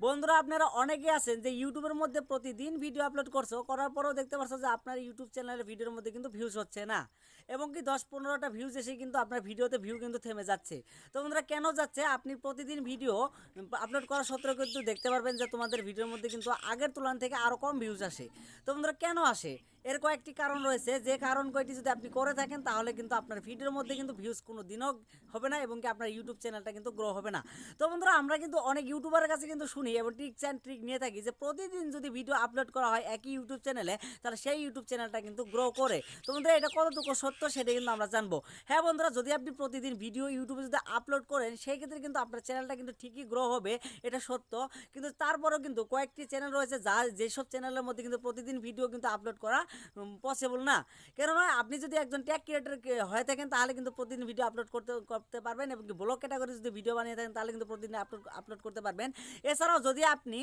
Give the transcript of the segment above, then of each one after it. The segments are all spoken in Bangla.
বন্ধুরা, আপনারা অনেকে আছেন যে ইউটিউবের মধ্যে প্রতিদিন ভিডিও আপলোড করছ, করার পরেও দেখতে পাচ্ছ যে আপনার ইউটিউব চ্যানেলের ভিডিওর মধ্যে কিন্তু ভিউজ হচ্ছে না। এবং কি দশ পনেরোটা ভিউজ এসে কিন্তু আপনার ভিডিওতে ভিউ কিন্তু থেমে যাচ্ছে। তো বন্ধুরা, কেন যাচ্ছে? আপনি প্রতিদিন ভিডিও আপলোড করা সত্ত্বেও কিন্তু দেখতে পারবেন যে তোমাদের ভিডিওর মধ্যে কিন্তু আগের তুলনা থেকে আরও কম ভিউজ আসে। তো বন্ধুরা, কেন আসে? এর কয়েকটি কারণ রয়েছে। যে কারণ কয়টি যদি আপনি করে থাকেন, তাহলে কিন্তু আপনার ভিডিওর মধ্যে কিন্তু ভিউজ কোনো দিনও হবে না এবং কি আপনার ইউটিউব চ্যানেলটা কিন্তু গ্রো হবে না। তো বন্ধুরা, আমরা কিন্তু অনেক ইউটিউবারের কাছে কিন্তু শুনি এবং ট্রিক্স অ্যান্ড ট্রিক নিয়ে থাকি যে প্রতিদিন যদি ভিডিও আপলোড করা হয় একই ইউটিউব চ্যানেলে তাহলে সেই ইউটিউব চ্যানেলটা কিন্তু গ্রো করে। তো বন্ধুরা, এটা কতটুকু সত্য সেটা কিন্তু আমরা জানব। হ্যাঁ বন্ধুরা, যদি আপনি প্রতিদিন ভিডিও ইউটিউবে যদি আপলোড করেন, সেই ক্ষেত্রে কিন্তু আপনার চ্যানেলটা কিন্তু ঠিকই গ্রো হবে, এটা সত্য। কিন্তু তারপরেও কিন্তু কয়েকটি চ্যানেল রয়েছে যা যেসব চ্যানেলের মধ্যে কিন্তু প্রতিদিন ভিডিও কিন্তু আপলোড করা পসিবল না। কেননা আপনি যদি একজন ট্যাগ ক্রিয়েটার হয়ে থাকেন, তাহলে কিন্তু প্রতিদিন ভিডিও আপলোড করতে করতে পারবেন এবং ব্লগ ক্যাটাগরি যদি ভিডিও বানিয়ে থাকেন, তাহলে কিন্তু প্রতিদিন আপলোড আপলোড করতে পারবেন। এছাড়াও যদি আপনি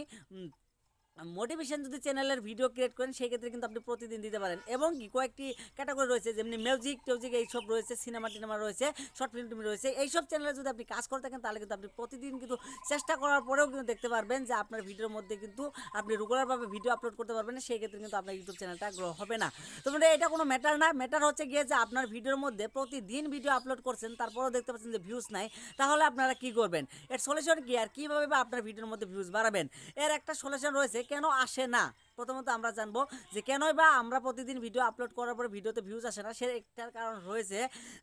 মোটিভেশন যদি চ্যানেলের ভিডিও ক্রিয়েট করেন সেই ক্ষেত্রে কিন্তু আপনি প্রতিদিন দিতে পারেন। এবং কয়েকটি ক্যাটাগরি রয়েছে, যেমনি মিউজিক টিউজিক এইসব রয়েছে সিনেমা টিনেমা রয়েছে শর্ট ফিল্ম টিম রয়েছে, এইসব চ্যানেলে যদি আপনি কাজ করে থাকেন, তাহলে কিন্তু আপনি প্রতিদিন কিন্তু চেষ্টা করার পরেও কিন্তু দেখতে পারবেন যে আপনার ভিডিওর মধ্যে কিন্তু আপনি রেগুলারভাবে ভিডিও আপলোড করতে পারবেন সেই ক্ষেত্রে কিন্তু আপনার ইউটিউব চ্যানেলটা গ্রো হবে না। তো মানে এটা কোনো ম্যাটার না। ম্যাটার হচ্ছে গিয়ে যে আপনার ভিডিওর মধ্যে প্রতিদিন ভিডিও আপলোড করছেন, তারপরেও দেখতে পাচ্ছেন যে ভিউজ নাই, তাহলে আপনারা কি করবেন? এর সলিউশন কি? আর কীভাবে আপনার ভিডিওর মধ্যে ভিউজ বাড়াবেন? এর একটা সলিউশন রয়েছে কেন আসে না? প্রথমত আমরা জানব যে কেনই বা আমরা প্রতিদিন ভিডিও আপলোড করার পরে ভিডিওতে ভিউজ আসে না, সে একটার কারণ রয়েছে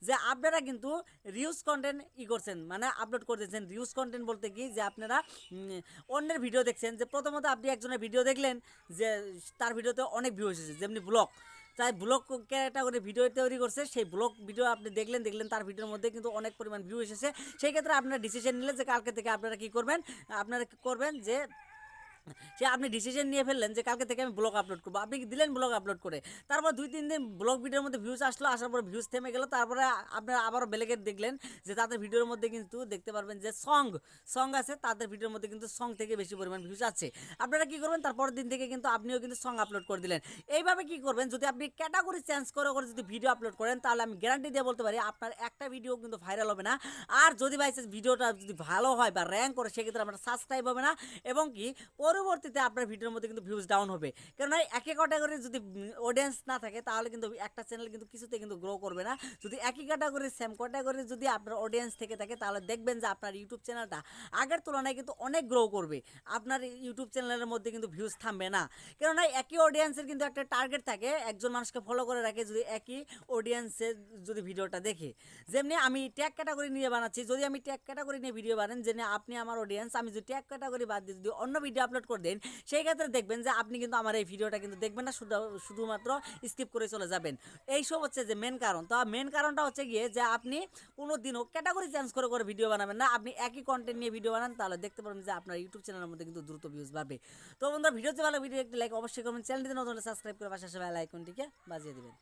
যে আপনারা কিন্তু রিউজ কন্টেন্ট ই করছেন মানে আপলোড করতেছেন। রিউজ কন্টেন্ট বলতে কি যে আপনারা অন্যের ভিডিও দেখছেন, যে প্রথমত আপনি একজনের ভিডিও দেখলেন যে তার ভিডিওতে অনেক ভিউ এসেছে, যেমনি ব্লগ তাই ব্লগ ক্যাটাগরি ভিডিও তৈরি করছে, সেই ব্লগ ভিডিও আপনি দেখলেন দেখলেন তার ভিডিওর মধ্যে কিন্তু অনেক পরিমাণ ভিউ এসেছে। সেই ক্ষেত্রে আপনারা ডিসিশন নিলেন যে কালকে থেকে আপনারা কি করবেন, আপনারা করবেন যে সে আপনি ডিসিশন নিয়ে ফেললেন যে কালকে থেকে আমি ব্লগ আপলোড করব। আপনি দিলেন ব্লগ আপলোড করে? তারপর দুই, তিন দিন ব্লগ ভিডিওর মধ্যে ভিউজ আসলো, আসার পর ভিউজ থেমে গেল, তারপরে আপনারা আবারও বেলেগের দেখলেন যে তাদের ভিডিওর মধ্যে কিন্তু দেখতে পারবেন যে সং সং আছে, তাদের ভিডিওর মধ্যে কিন্তু সং থেকে বেশি পরিমাণ ভিউজ আছে। আপনারা কি করবেন? তারপরের দিন থেকে কিন্তু আপনিও কিন্তু সং আপলোড করে দিলেন। এইভাবে কি করবেন? যদি আপনি ক্যাটাগরি চেঞ্জ করে করে যদি ভিডিও আপলোড করেন, তাহলে আমি গ্যারান্টি দিয়ে বলতে পারি, আপনার একটা ভিডিও কিন্তু ভাইরাল হবে না। আর যদি বাই ভিডিওটা যদি ভালো হয় বা র্যাঙ্ক করে, সেক্ষেত্রে আপনার সাবস্ক্রাইব হবে না। এবং কি পরবর্তীতে আপনার ভিডিওর মধ্যে কিন্তু ভিউজ ডাউন হবে। কেননা একই ক্যাটাগরির যদি অডিয়েন্স না থাকে, তাহলে কিন্তু একটা চ্যানেল কিন্তু কিছুতে কিন্তু গ্রো করবে না। যদি একই ক্যাটাগরির সেম ক্যাটাগরির যদি আপনার অডিয়েন্স থেকে থাকে, তাহলে দেখবেন যে আপনার ইউটিউব চ্যানেলটা আগের তুলনায় কিন্তু অনেক গ্রো করবে। আপনার ইউটিউব চ্যানেলের মধ্যে কিন্তু ভিউজ থামবে না। কেননা একই অডিয়েন্সের কিন্তু একটা টার্গেট থাকে, একজন মানুষকে ফলো করে রাখে যদি একই অডিয়েন্সের যদি ভিডিওটা দেখে। যেমনি আমি ট্যাগ ক্যাটাগরি নিয়ে বানাচ্ছি, যদি আমি ট্যাগ ক্যাটাগরি নিয়ে ভিডিও বানান যে আপনি আমার অডিয়েন্স আমি যদি ট্যাগ ক্যাটাগরি বাদ দিয়ে যদি অন্য ভিডিও আপলোড করে দেন, সেই ক্ষেত্রে দেখবেন যে আপনি কিন্তু আমার এই ভিডিওটা কিন্তু দেখবেন না, শুধু, শুধুমাত্র স্কিপ করে চলে যাবেন। এইসব হচ্ছে যে মেন কারণ। তো মেন কারণটা হচ্ছে গিয়ে যে আপনি কোনো দিনও ক্যাটাগরি চেঞ্জ করে করে ভিডিও বানাবেন না। আপনি একই কন্টেন্ট নিয়ে ভিডিও বানান, তাহলে দেখতে পারবেন যে আপনার ইউটিউব চ্যানেলের মধ্যে কিন্তু দ্রুত ভিউজ বাড়বে। তো বন্ধুরা ভিডিওতে ভালো ভিডিও একটি লাইক অবশ্যই করবেন চ্যানেলটিতে নতুন সাবস্ক্রাইব করে পাশে বেল আইকনটিকে বাজিয়ে দেবেন।